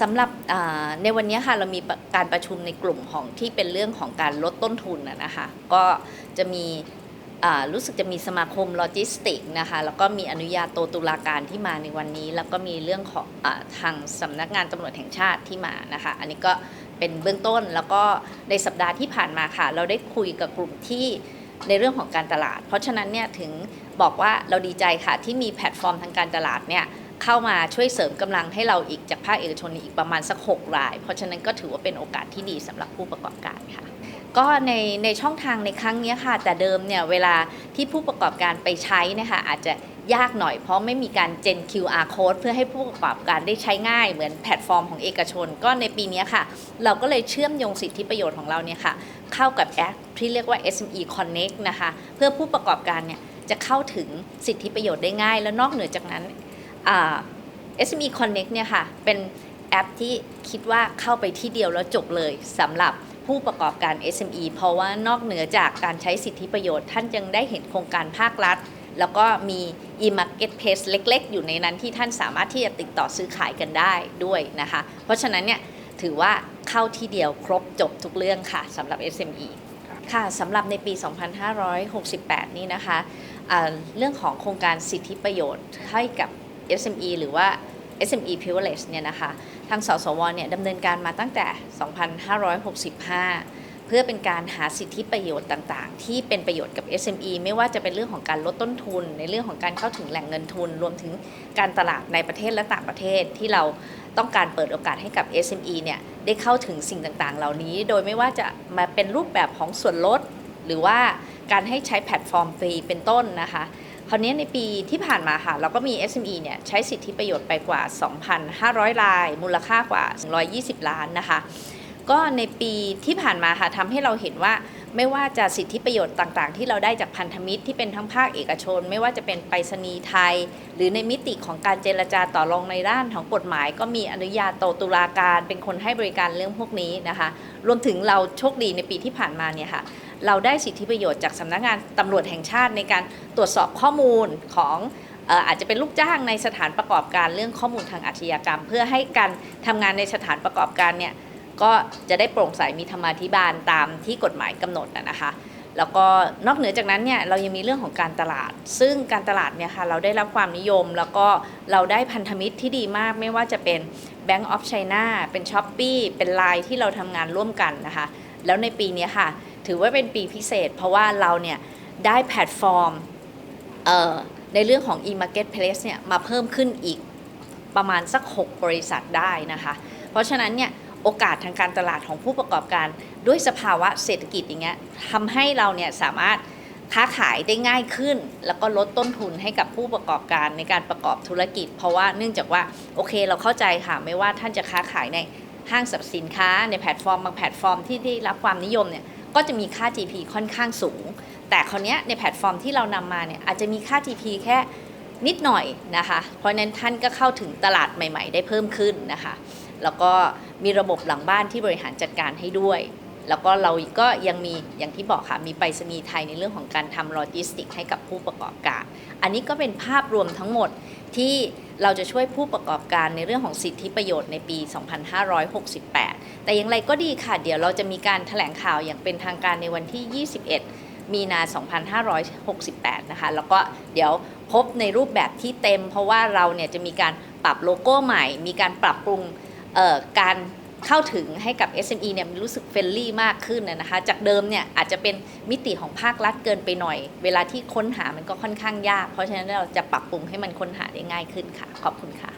สำหรับในวันนี้ค่ะเรามีการประชุมในกลุ่มของที่เป็นเรื่องของการลดต้นทุนนะคะก็จะมีรู้สึกจะมีสมาคมโลจิสติกนะคะแล้วก็มีอนุญาโตตุลาการที่มาในวันนี้ แล้วก็มีเรื่องของอทางสำนักงานตำรวจแห่งชาติที่มานะคะอันนี้ก็เป็นเบื้องต้นแล้วก็ในสัปดาห์ที่ผ่านมาค่ะ เราได้คุยกับกลุ่มที่ในเรื่องของการตลาด เพราะฉะนั้นเนี่ยถึงบอกว่าเราดีใจค่ะที่มีแพลตฟอร์มทางการตลาดเนี่ย เข้ามาช่วยเสริมกำลังให้เราอีกจากภาคเอกชนอีกประมาณสัก 6 ราย เพราะฉะนั้นก็ถือว่าเป็นโอกาสที่ดีสำหรับผู้ประกอบการค่ะ ก็ในในช่องทางในครั้งนี้ค่ะ แต่เดิมเนี่ยเวลาที่ผู้ประกอบการไปใช้นะคะอาจจะยากหน่อยเพราะไม่มีการเจน QR code เพื่อให้ผู้ประกอบการได้ใช้ง่ายเหมือนแพลตฟอร์มของเอกชน ก็ในปีนี้ค่ะ เราก็เลยเชื่อมโยงสิทธิประโยชน์ของเราเนี่ยค่ะ เข้ากับแอปที่เรียกว่า SME Connect นะคะ เพื่อผู้ประกอบการเนี่ยจะเข้าถึงสิทธิประโยชน์ได้ง่าย และนอกเหนือจากนั้น SME Connect เนี่ยค่ะ เป็นแอปที่คิดว่าเข้าไปที่เดียวแล้วจบเลยสำหรับผู้ประกอบการ SME เพราะว่านอกเหนือจากการใช้สิทธิประโยชน์ ท่านยังได้เห็นโครงการภาครัฐ แล้วก็มี e-marketplace เล็ก ๆ อยู่ในนั้นที่ท่านสามารถที่จะติดต่อซื้อขายกันได้ด้วยนะคะ เพราะฉะนั้นเนี่ยถือว่าเข้าที่เดียวครบจบทุกเรื่องค่ะสำหรับ SME ค่ะสำหรับในปี 2568 นี้นะคะอ่าเรื่องของโครงการสิทธิประโยชน์ให้กับ SME หรือว่า SME Privilege เนี่ยนะคะทางสสวเนี่ยดำเนินการมาตั้งแต่ 2565 เพื่อเป็นการหาสิทธิประโยชน์ต่างๆ ที่เป็นประโยชน์กับ SME ไม่ว่าจะเป็นเรื่องของการลดต้นทุน ในเรื่องของการเข้าถึงแหล่งเงินทุน รวมถึงการตลาดในประเทศและต่างประเทศที่เราต้องการเปิดโอกาสให้กับ SME เนี่ยได้เข้าถึงสิ่งต่างๆ เหล่านี้ โดยไม่ว่าจะมาเป็นรูปแบบของส่วนลด หรือว่าการให้ใช้แพลตฟอร์มฟรีเป็นต้นนะคะ คราวนี้ในปีที่ผ่านมาค่ะ เราก็มี SME เนี่ยใช้สิทธิประโยชน์ไปกว่า 2,500 ราย มูลค่ากว่า 120 ล้านนะคะ ก็ในปีที่ผ่านมาค่ะทำให้เราเห็นว่าไม่ว่าจะสิทธิประโยชน์ต่างๆ ที่เราได้จากพันธมิตรที่เป็นทั้งภาคเอกชน ไม่ว่าจะเป็นไปรษณีย์ไทย หรือในมิติของการเจรจาต่อรองในด้านของกฎหมาย ก็มีอนุญาโตตุลาการเป็นคนให้บริการเรื่องพวกนี้นะคะ รวมถึงเราโชคดีในปีที่ผ่านมาเนี่ยค่ะ เราได้สิทธิประโยชน์จากสำนักงานตำรวจแห่งชาติในการตรวจสอบข้อมูลของอาจจะเป็นลูกจ้างในสถานประกอบการเรื่องข้อมูลทางอาชญากรรม เพื่อให้การทำงานในสถานประกอบการเนี่ยก็จะได้โปร่งใสมีธรรมาธิบาลตามที่กฎหมายกำหนดนะนะคะแล้วก็นอกเหนือจากนั้นเนี่ยเรายังมีเรื่องของการตลาด ซึ่งการตลาดเนี่ยค่ะเราได้รับความนิยม แล้วก็เราได้พันธมิตรที่ดีมากไม่ว่าจะเป็น Bank of China เป็น s h o p e e เป็น Line ที่เราทำงานร่วมกันนะคะ แล้วในปีนี้ค่ะ ถือว่าเป็นปีพิเศษ เพราะว่าเราเนี่ยได้แพลตฟอร์มในเรื่องของ e-marketplace เนี่ยมาเพิ่มขึ้นอีกประมาณสัก 6 บริษัทได้นะคะ เพราะฉะนั้นเนี่ยโอกาสทางการตลาดของผู้ประกอบการด้วยสภาวะเศรษฐกิจอย่างเงี้ยทำให้เราเนี่ยสามารถค้าขายได้ง่ายขึ้น แล้วก็ลดต้นทุนให้กับผู้ประกอบการในการประกอบธุรกิจ เพราะว่าเนื่องจากว่าโอเคเราเข้าใจค่ะไม่ว่าท่านจะค้าขายในห้างสรรพสินค้าในแพลตฟอร์มบางแพลตฟอร์มที่ได้รับความนิยมเนี่ย ก็จะมีค่า GP ค่อนข้างสูง แต่คราวนี้ในแพลตฟอร์มที่เรานำมาเนี่ยอาจจะมีค่า GP แค่นิดหน่อยนะคะ เพราะนั้นท่านก็เข้าถึงตลาดใหม่ ๆ ได้เพิ่มขึ้นนะคะ แล้วก็มีระบบหลังบ้านที่บริหารจัดการให้ด้วย แล้วก็เราก็ยังมีอย่างที่บอกค่ะ มีไปรษณีย์ไทยในเรื่องของการทำโลจิสติกให้กับผู้ประกอบการ อันนี้ก็เป็นภาพรวมทั้งหมดที่เราจะช่วยผู้ประกอบการในเรื่องของสิทธิประโยชน์ในปี 2568 แต่อย่างไรก็ดีค่ะ เดี๋ยวเราจะมีการแถลงข่าวอย่างเป็นทางการในวันที่ 21 มีนา 2568 นะคะ แล้วก็เดี๋ยวพบในรูปแบบที่เต็ม เพราะว่าเราเนี่ยจะมีการปรับโลโก้ใหม่ มีการปรับปรุงการ เข้าถึงให้กับ SME เนี่ยมันรู้สึกเฟรนลี่มากขึ้นนะคะ จากเดิมเนี่ยอาจจะเป็นมิติของภาครัฐเกินไปหน่อย เวลาที่ค้นหามันก็ค่อนข้างยาก เพราะฉะนั้นเราจะปรับปรุงให้มันค้นหาได้ง่ายขึ้นค่ะ ขอบคุณค่ะ